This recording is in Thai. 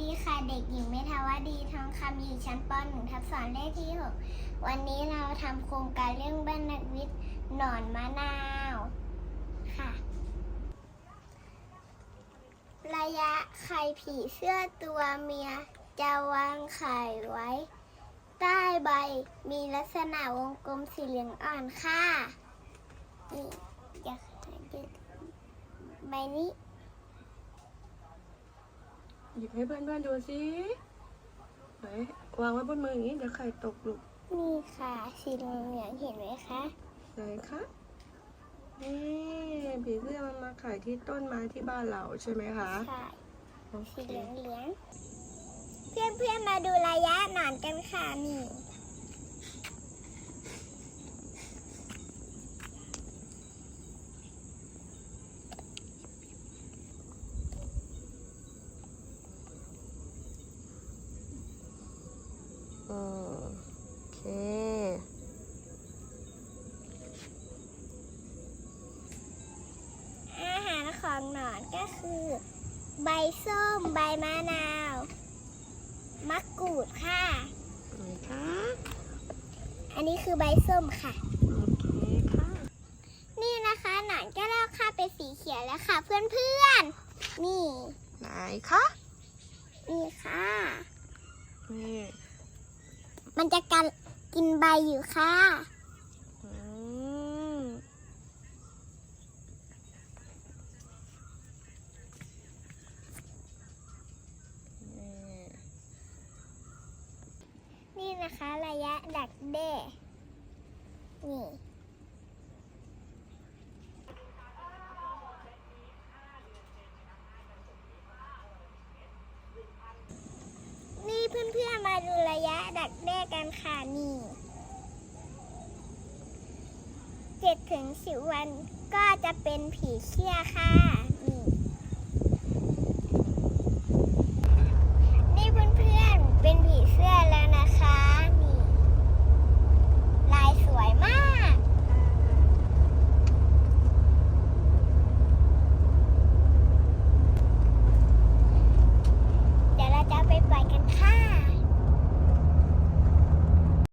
ดีค่ะเด็กหญิงเมธาวดีทองคำอยู่ชั้นป .1 ทับสอนเลขที่ 6 วันนี้เราทำโครงการเรื่องบ้านนักวิทย์หนอนมะนาวค่ะ ระยะไข่ผีเสื้อตัวเมีย จะวางไข่ไว้ ใต้ใบมีลักษณะวงกลมสีเหลืองอ่อนค่ะนี่อยากให้ใบนี้ หยิบให้เพื่อนๆดูสิไหนวางไว้บนมืออย่างนี้เดี๋ยวไข่ตกลูกนี่ค่ะ สีเหลืองๆเห็นไหมคะ ไหนคะนี่ผีเสื้อมันมาไข่ที่ต้นไม้ที่บ้านเราใช่ไหมคะค่ะโอเคสีเหลืองเหลืองเพื่อนเพื่อนๆมาดูระยะหนอนกันค่ะนี่ อืมโอเค อาหาร ของหนอนก็คือ ใบส้ม ใบมะนาว มะกรูดค่ะไหนคะอันนี้คือใบส้มค่ะ โอเคค่ะนี่นะคะหนอนก็ลอกค่าบเป็นสีเขียวแล้วค่ะเพื่อนเพื่อนๆ นี่ ไหนคะนี่ค่ะ นี่ มันจะกันกินใบอยู่ค่ะ อืม นี่นะคะระยะดักแด้นี่นี่เพื่อนๆมาดูระยะดักแด้กันค่ะนี่เจ็ดถึงสิบวันก็จะเป็นผีเชี่ยค่ะ